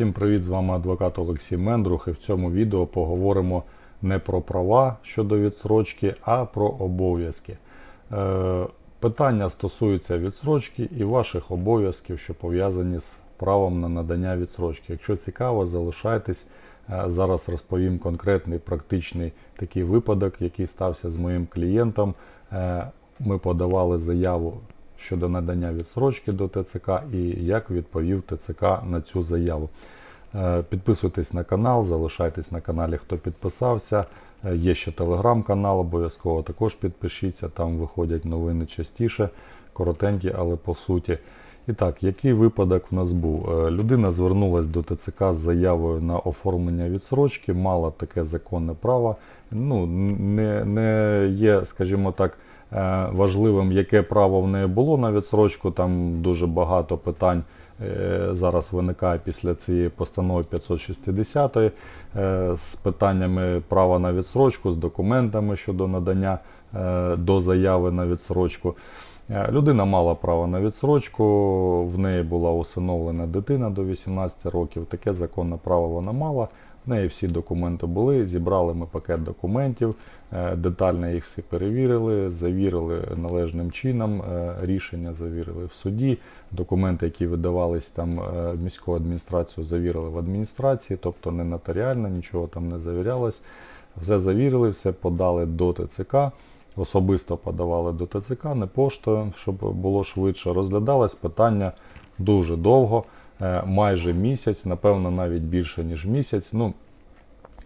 Всім привіт! З вами адвокат Олексій Мендрух. І в цьому відео поговоримо не про права щодо відсрочки, а про обов'язки. Е, питання стосуються відсрочки і ваших обов'язків, що пов'язані з правом на надання відсрочки. Якщо цікаво, залишайтесь. Е, Зараз розповім конкретний практичний такий випадок, який стався з моїм клієнтом. Е, Ми подавали заяву щодо надання відсрочки до ТЦК і як відповів ТЦК на цю заяву. Е, Підписуйтесь на канал, залишайтесь на каналі, хто підписався. Е, Є ще телеграм-канал, обов'язково також підпишіться, там виходять новини частіше, коротенькі, але по суті. І так, який випадок в нас був? Е, Людина звернулася до ТЦК з заявою на оформлення відсрочки, мала таке законне право. Ну, не, не є, скажімо так, важливим, яке право в неї було на відсрочку. Там дуже багато питань е, зараз виникає після цієї постанови 560 е, з питаннями права на відсрочку, з документами щодо надання е, до заяви на відсрочку. Е, Людина мала право на відсрочку, в неї була усиновлена дитина до 18 років. Таке законне право вона мала. В неї всі документи були. Зібрали ми пакет документів, е, детально їх всі перевірили, завірили належним чином. е, Рішення завірили в суді. Документи, які видавались там е, в міську адміністрацію, завірили в адміністрації, тобто не нотаріально, нічого там не завірялось. Все завірили, все подали до ТЦК. Особисто подавали до ТЦК, не поштою, щоб було швидше. Розглядалось питання дуже довго, майже місяць, напевно, навіть більше, ніж місяць. Ну,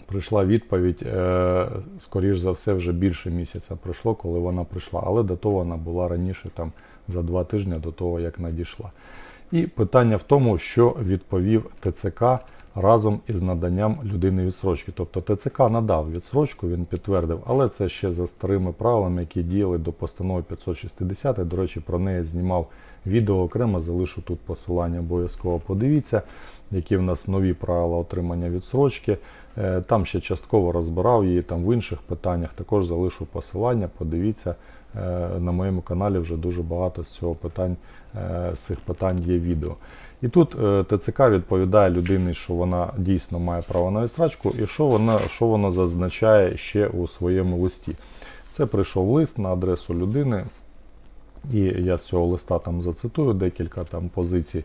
прийшла відповідь, е, скоріш за все, вже більше місяця пройшло, коли вона прийшла, але датована була раніше, там, за два тижні до того, як надійшла. І питання в тому, що відповів ТЦК разом із наданням людини відсрочки. Тобто ТЦК надав відсрочку, він підтвердив, але це ще за старими правилами, які діяли до постанови 560. До речі, про неї знімав відео окремо, залишу тут посилання, обов'язково подивіться, які в нас нові правила отримання відсрочки. Е, Там ще частково розбирав її там в інших питаннях. Також залишу посилання, подивіться. Е, На моєму каналі вже дуже багато з цього питань, е, з цих питань є відео. І тут ТЦК відповідає людині, що вона дійсно має право на відстрачку, і що вона що воно зазначає ще у своєму листі. Це прийшов лист на адресу людини, і я з цього листа там зацитую декілька там позицій.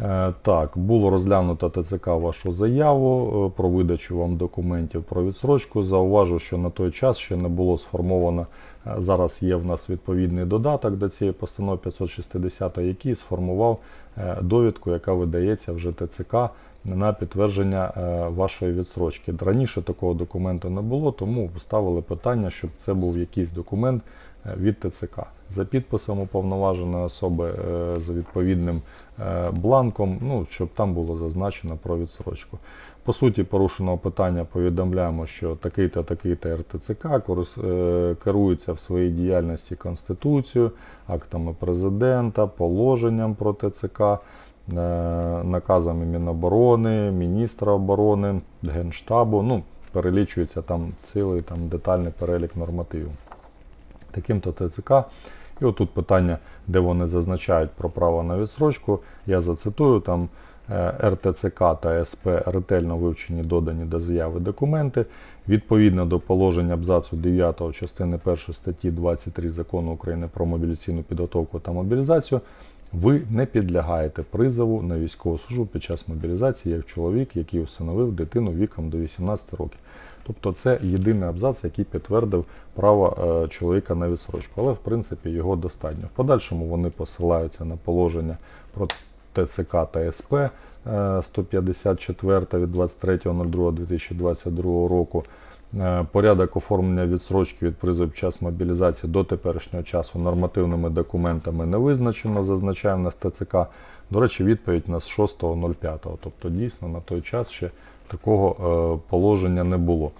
Е, Так, було розглянуто ТЦК вашу заяву е, про видачу вам документів про відсрочку. Зауважу, що на той час ще не було сформовано. е, Зараз є в нас відповідний додаток до цієї постанови 560, який сформував довідку, яка видається вже ТЦК на підтвердження вашої відсрочки. Раніше такого документу не було, тому ставили питання, щоб це був якийсь документ від ТЦК за підписом уповноваженої особи е, за відповідним е, бланком, ну, щоб там було зазначено про відсрочку. По суті, порушеного питання повідомляємо, що такий-то такий-то РТЦК е, керується в своїй діяльності Конституцією, актами президента, положенням про ТЦК, наказами Міноборони, міністра оборони, Генштабу. Ну, перелічується там цілий там, детальний перелік нормативів. Таким-то ТЦК. І отут питання, де вони зазначають про право на відсрочку. Я зацитую там е, РТЦК та СП ретельно вивчені додані до заяви документи. Відповідно до положення абзацу 9 частини 1 статті 23 закону України про мобілізаційну підготовку та мобілізацію. Ви не підлягаєте призову на військову службу під час мобілізації як чоловік, який усиновив дитину віком до 18 років. Тобто це єдиний абзац, який підтвердив право е, чоловіка на відсрочку, але в принципі його достатньо. В подальшому вони посилаються на положення про ТЦК та СП е, 154 від 23.02.2022 року. Е, Порядок оформлення відсрочки від призову під час мобілізації до теперішнього часу нормативними документами не визначено, зазначає в нас ТЦК. До речі, відповідь у нас 6.05. Тобто дійсно на той час ще такого е, положення не було.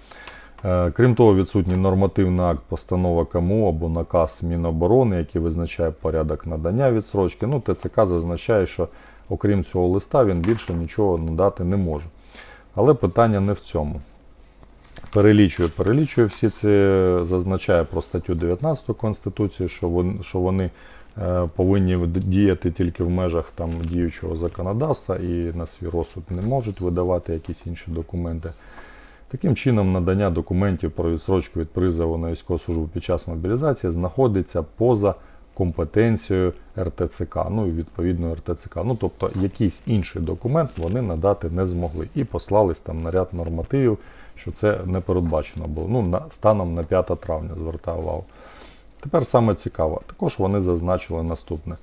Е, Крім того, відсутній нормативний акт постанова КМУ або наказ Міноборони, який визначає порядок надання відсрочки. Ну, ТЦК зазначає, що окрім цього листа він більше нічого надати не може. Але питання не в цьому. Перелічує, перелічує всі це, зазначає про статтю 19 Конституції, що вони, повинні діяти тільки в межах там діючого законодавства і на свій розсуд не можуть видавати якісь інші документи. Таким чином, надання документів про відсрочку від призову на військову службу під час мобілізації знаходиться поза компетенцією РТЦК, ну і відповідно РТЦК. Ну тобто якийсь інший документ вони надати не змогли і послались там на ряд нормативів, що це не передбачено було. Ну, на, станом на 5 травня звертаю увагу. Тепер саме цікаво, також вони зазначили наступне.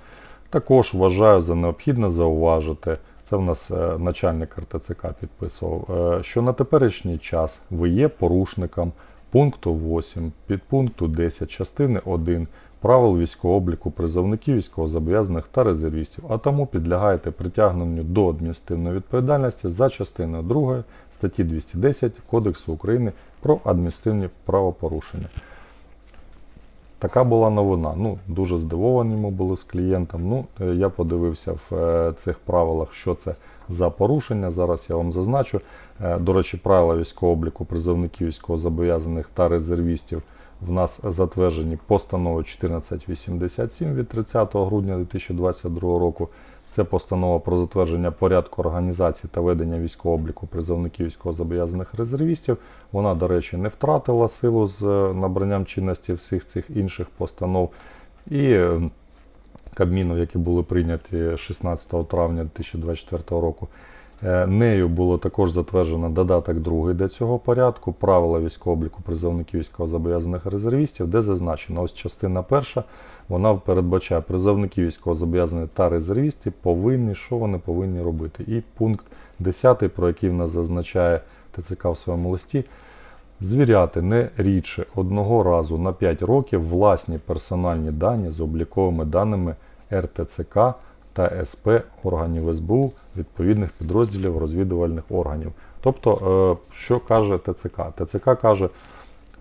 Також вважаю за необхідне зауважити, це в нас е, начальник РТЦК підписував, е, що на теперішній час ви є порушником пункту 8, підпункту 10 частини 1 правил військового обліку призовників військовозобов'язаних та резервістів, а тому підлягаєте притягненню до адміністративної відповідальності за частиною 2 статті 210 Кодексу України про адміністративні правопорушення. Така була новина. Ну, дуже здивовані ми були з клієнтом. Ну, е, я подивився в е, цих правилах, що це за порушення. Зараз я вам зазначу. Е, До речі, правила військового обліку призовників військовозобов'язаних та резервістів в нас затверджені постановою 1487 від 30 грудня 2022 року. Це постанова про затвердження порядку організації та ведення військового обліку призовників військовозобов'язаних резервістів. Вона, до речі, не втратила силу з е, набранням чинності всіх цих інших постанов. І е, Кабміну, які були прийняті 16 травня 2024 року. Е, Нею було також затверджено додаток другий до цього порядку, правила військового обліку призовників військовозобов'язаних резервістів, де зазначено, ось частина перша, вона передбачає призовники військовозобов'язаних та резервістів повинні, що вони повинні робити. І пункт 10, про який в нас зазначає ТЦК в своєму листі, звіряти не рідше одного разу на 5 років власні персональні дані з обліковими даними РТЦК та СП органів СБУ відповідних підрозділів розвідувальних органів. Тобто, е, що каже ТЦК? ТЦК каже,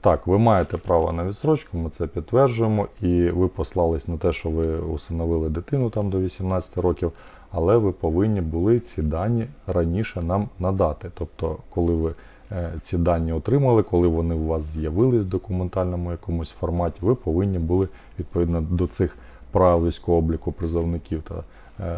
так, ви маєте право на відсрочку, ми це підтверджуємо, і ви послались на те, що ви усиновили дитину там до 18 років, але ви повинні були ці дані раніше нам надати. Тобто, коли ви е, ці дані отримали, коли вони у вас з'явились в документальному якомусь форматі, ви повинні були відповідно до цих правил військового обліку призовників та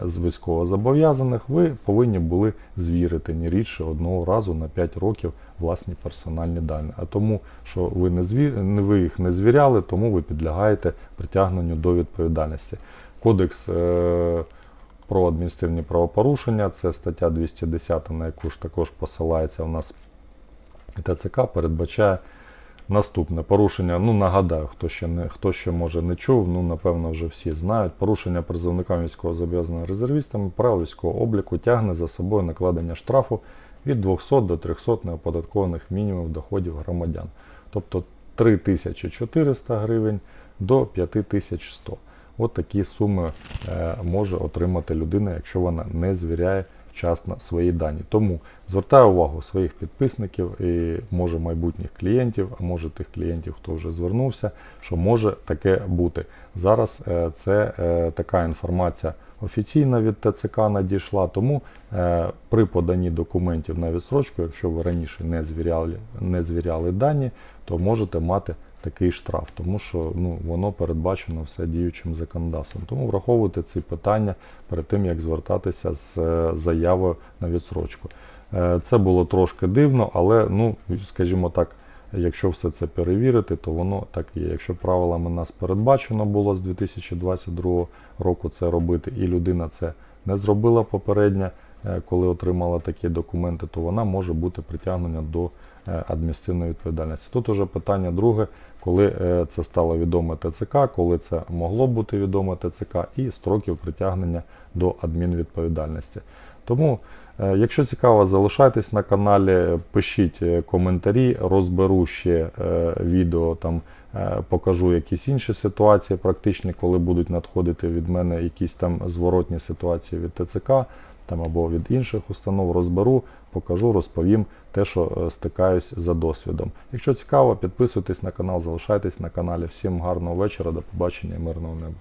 з військовозобов'язаних, ви повинні були звірити не рідше одного разу на 5 років власні персональні дані. А тому, що ви не зві... ви їх не звіряли, тому ви підлягаєте притягненню до відповідальності. Кодекс е, про адміністративні правопорушення, це стаття 210, на яку ж також посилається у нас ТЦК, передбачає Наступне порушення. Ну нагадаю, хто ще не хто ще може не чув, ну напевно вже всі знають. Порушення призовниками військовозобов'язаних резервістами правил військового обліку тягне за собою накладення штрафу від 200 до 300 неоподаткованих мінімумів доходів громадян, тобто 3400 гривень до 5100. От такі суми е, може отримати людина, якщо вона не звіряє вчасно свої дані. Тому звертаю увагу своїх підписників і може майбутніх клієнтів, а може тих клієнтів, хто вже звернувся, що може таке бути. Зараз е, це е, така інформація офіційна від ТЦК надійшла, тому е, при поданні документів на відсрочку, якщо ви раніше не звіряли, не звіряли дані, то можете мати такий штраф, тому що ну, воно передбачено все діючим законодавством. Тому враховуйте ці питання перед тим, як звертатися з е, заявою на відсрочку. Е, Це було трошки дивно, але, ну, скажімо так, якщо все це перевірити, то воно так є. Якщо правилами нас передбачено було з 2022 року це робити, і людина це не зробила попередньо, е, коли отримала такі документи, то вона може бути притягнена до адміністративної відповідальності. Тут уже питання друге, коли е, це стало відомо ТЦК, коли це могло бути відомо ТЦК, і строків притягнення до адмінвідповідальності. Тому, е, якщо цікаво, залишайтесь на каналі, пишіть е, коментарі, розберу ще е, відео, там е, покажу якісь інші ситуації практичні, коли будуть надходити від мене якісь там зворотні ситуації від ТЦК там або від інших установ, розберу, покажу, розповім те, що е, стикаюсь за досвідом. Якщо цікаво, підписуйтесь на канал, залишайтесь на каналі. Всім гарного вечора, до побачення мирного неба.